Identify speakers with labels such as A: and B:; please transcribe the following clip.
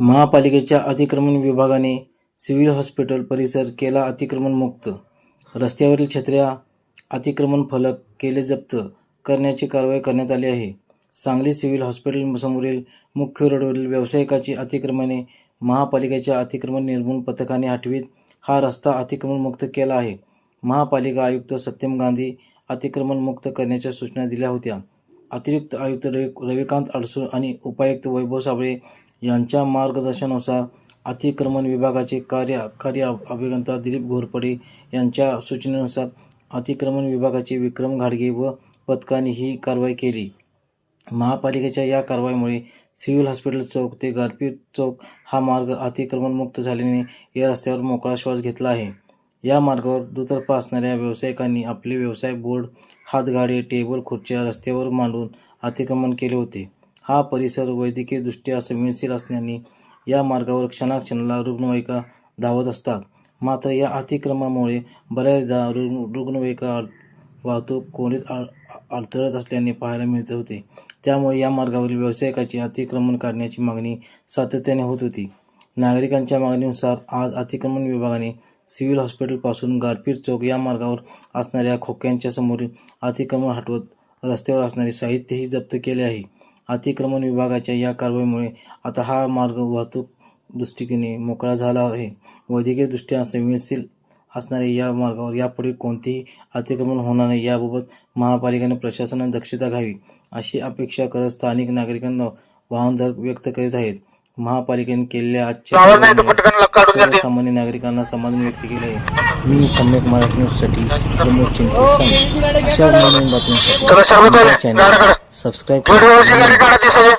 A: महापालिकेच्या अतिक्रमण विभागाने सिव्हिल हॉस्पिटल परिसर केला अतिक्रमणमुक्त. रस्त्यावरील छत्र्या अतिक्रमण फलक केले जप्त करण्याची कारवाई करण्यात आली आहे. सांगली सिव्हिल हॉस्पिटल समोरील मुख्य रोडवरील व्यावसायिकाची अतिक्रमणे महापालिकेच्या अतिक्रमण निर्मूलन पथकाने हटवीत हा रस्ता अतिक्रमणमुक्त केला आहे. महापालिका आयुक्त सत्यम गांधी अतिक्रमणमुक्त करण्याच्या सूचना दिल्या होत्या. अतिरिक्त आयुक्त रवी रविकांत अडसूळ आणि उपायुक्त वैभव साबळे यांच्या मार्गदर्शनानुसार अतिक्रमण विभागाचे कार्य कार्य अभियंता दिलीप घोरपडे यांच्या सूचनेनुसार अतिक्रमण विभागाचे विक्रम घाडगे व पथकाने ही कारवाई केली. महापालिकेच्या या कारवाईमुळे सिव्हिल हॉस्पिटल चौक ते गारपीट चौक हा मार्ग अतिक्रमणमुक्त झाल्याने या रस्त्यावर मोकळा श्वास घेतला आहे. या मार्गावर दुतर्फा असणाऱ्या व्यावसायिकांनी आपले व्यवसाय बोर्ड हातगाडे टेबल खुर्च्या रस्त्यावर मांडून अतिक्रमण केले होते. हा परिसर वैद्यकीयदृष्ट्या संवेदनशील असल्याने या मार्गावर क्षणाक्षणाला रुग्णवाहिका धावत असतात. मात्र या अतिक्रमणामुळे बऱ्याचदा रुग्ण रुग्णवाहिका वाहतूक कोणीत अड- अडथळत असल्याने पाहायला मिळत होते. त्यामुळे या मार्गावरील व्यावसायिकाचे अतिक्रमण काढण्याची मागणी सातत्याने होत होती. नागरिकांच्या मागणीनुसार आज अतिक्रमण विभागाने सिव्हिल हॉस्पिटलपासून गारपीट चौक या मार्गावर असणाऱ्या खोक्यांच्या समोरील अतिक्रमण हटवत रस्त्यावर असणारे साहित्यही जप्त केले आहे. अतिक्रमण विभागाच्या या कारवाईमुळे आता हा मार्ग वाहतूक दृष्टीने मोकळा झाला आहे. वैद्यकीयदृष्ट्या संवेदनशील असणाऱ्या या मार्गावर यापुढे कोणतेही अतिक्रमण होणार नाही. याबाबत महापालिकेने प्रशासनाने दक्षता घ्यावी अशी अपेक्षा करत स्थानिक नागरिकांना वाहनधारक व्यक्त करीत आहेत. महापालिकेने केलेल्या आजच्या सामान्य नागरिकांना समाधान व्यक्त केले आहे मी सम्यक मराठी न्यूजसाठी प्रमोद चिंते सांग अशा नवीन बातम्यांसाठी सबस्क्राईब करा